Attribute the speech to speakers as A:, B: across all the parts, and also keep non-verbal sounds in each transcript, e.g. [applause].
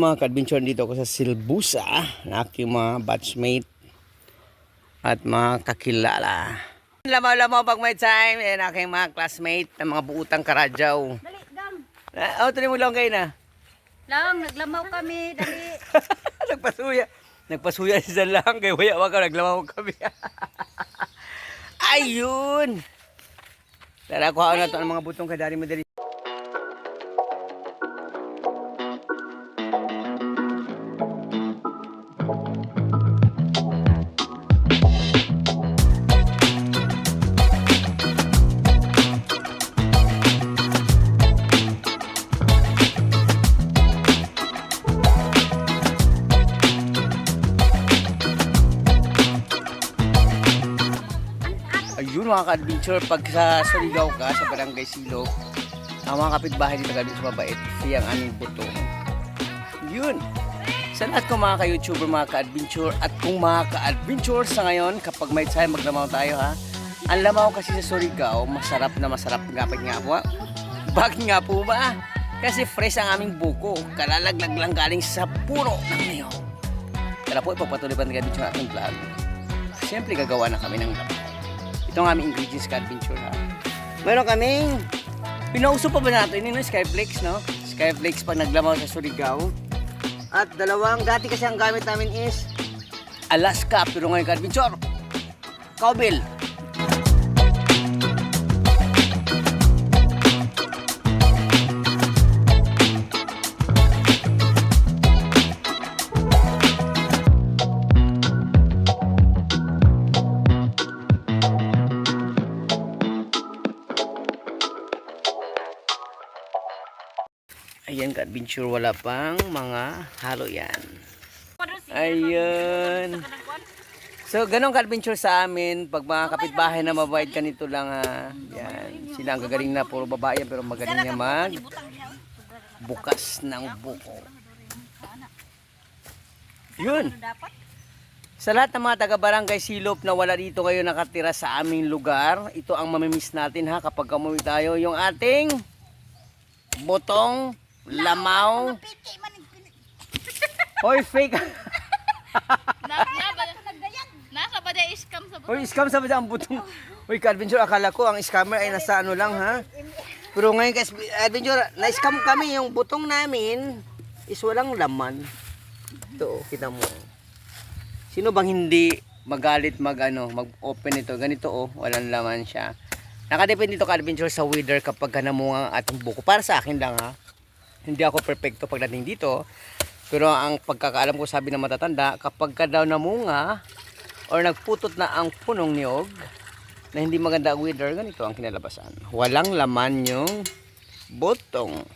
A: mga ka-adventure dito ako sa Silbusa na aking mga batchmate at mga kakilala. Lamaw-lamaw pag may time, yan aking mga classmate na mga buutang karadyaw.
B: Dali, gam.
A: Ah, oh, tuloy mo lang kayo na.
B: Lang, naglamaw kami, dali. [laughs]
A: Nagpasuya. Nagpasuya si lang kay waya wag naglamaw kami. [laughs] Ayun. Tara ko na to ang mga butong kadari mo dali. Mga ka-adventure, pag sa Surigao ka, sa Barangay Silog, ang mga kapitbahay dito gabi sa mabait, siyang aming butong. Yun. Sa lahat ko mga ka-YouTuber, mga ka-adventure, at kung mga ka-adventure sa ngayon, kapag may time, maglamaw tayo ha. Ang lamaw kasi sa Surigao, masarap na masarap ngapit nga po. Bakit nga po ba? Kasi fresh ang aming buko, kalalaglag lang galing sa puro ng niyog. Tara po, ipapatuloy pa ng adventure ating vlog. Siyempre, gagawa na kami ng lamaw. Ito ang aming ingredients ka adventure. Meron kaming pinauso pa ba natin yun, no? Skyflakes, no? Skyflakes pag naglamaw sa Surigao. At dalawang, dati kasi ang gamit namin is Alaska, pero ngayon ka adventure. Cowbell. Ayan ka adventure, wala pang mga halo yan. Ayun. So, ganun ka-adventure sa amin. Pag mga kapitbahay na mabait ganito lang ha. Yan. Sila ang gagaling na puro babae pero magaling niya mag bukas ng buko. Yun. Sa lahat ng mga taga-barangay Silop na wala dito kayo nakatira sa aming lugar, ito ang mamimiss natin ha kapag kamuwi tayo. Yung ating botong, lamaw. [laughs] Hoy, fake.
C: Na, na ba? Nasa ba da scam sa
A: Hoy, scam sa ang butong. Hoy, ka-adventure, akala ko ang scammer ay nasa ano lang ha. Pero ngayon kasi, adventure, na-scam kami yung butong namin is walang laman. Ito, kita mo. Sino bang hindi magalit mag ano, mag-open ito? Ganito oh, walang laman siya. Nakadepende ito ka-adventure sa weather kapag ka namunga ang ating buko. Para sa akin lang ha. Hindi ako perfecto pagdating dito. Pero ang pagkakaalam ko sabi ng matatanda, kapag ka daw namunga or nagputot na ang punong niyog na hindi maganda ang weather, ganito ang kinalabasan. Walang laman yung butong.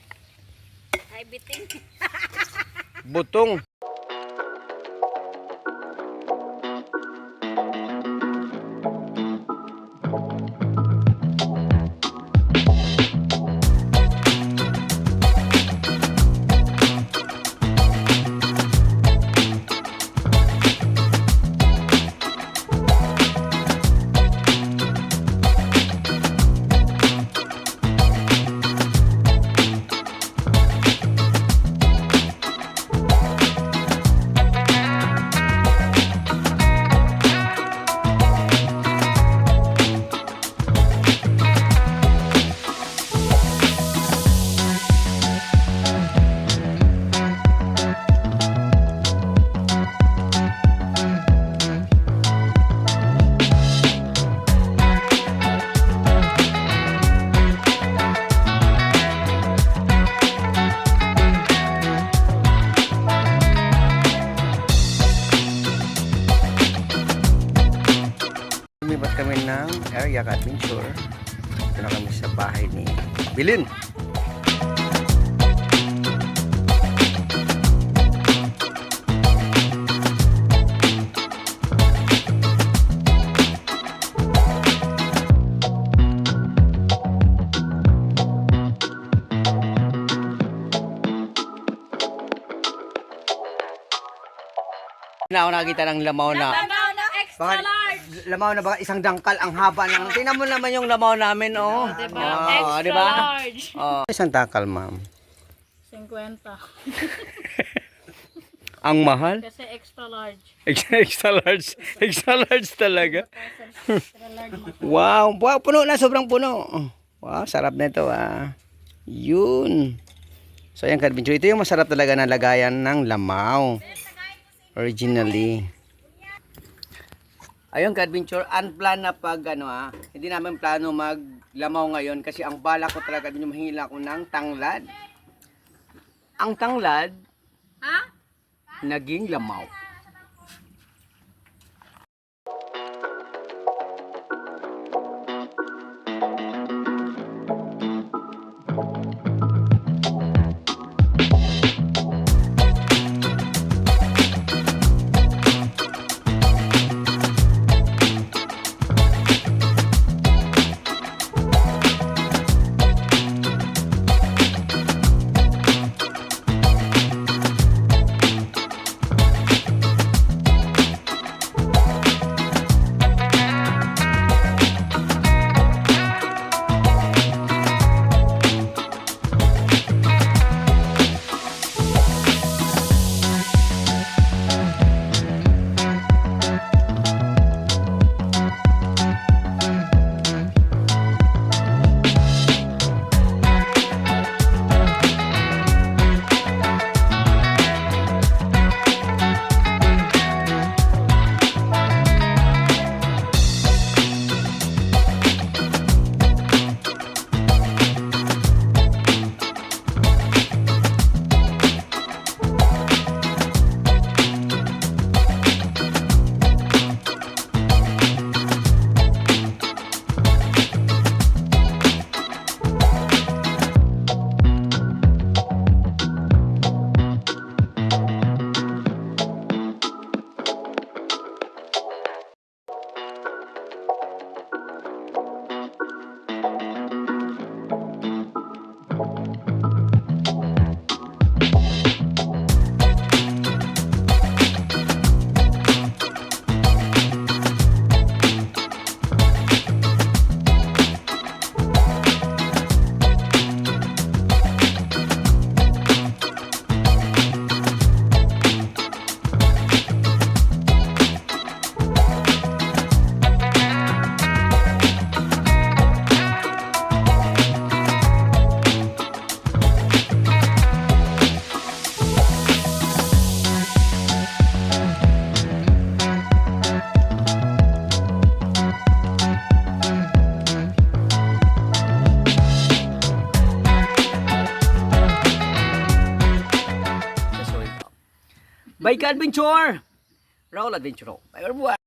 B: Ay, biting.
A: Butong. Kami ng area adventure. Ito na kami sa bahay ni Bilin. Na ako nakita ng lamaw na
C: Lamaw na extra large.
A: Lamaw na baka isang dangkal ang haba ng [laughs] Tingnan mo naman yung lamaw namin, oh.
C: Diba?
A: Oh,
C: extra
A: di ba?
C: large. [laughs]
A: Oh. Isang dangkal, ma'am.
C: 50. [laughs]
A: Ang mahal?
C: Kasi extra large.
A: Extra, extra large. Extra large talaga. wow. Wow, puno na. Sobrang puno. Wow, sarap na ito ah. Yun. So, ayan, Kadventure. Ito yung masarap talaga na lagayan ng lamaw. Originally. Ayun, Kadventure. Unplanned na pag, ano ah. Hindi namin plano maglamaw ngayon kasi ang bala ko talaga, yung mahingila ko ng tanglad. Ang tanglad,
C: Ha?
A: naging lamaw. Ka adventure! Raul Adventure. Bye everyone!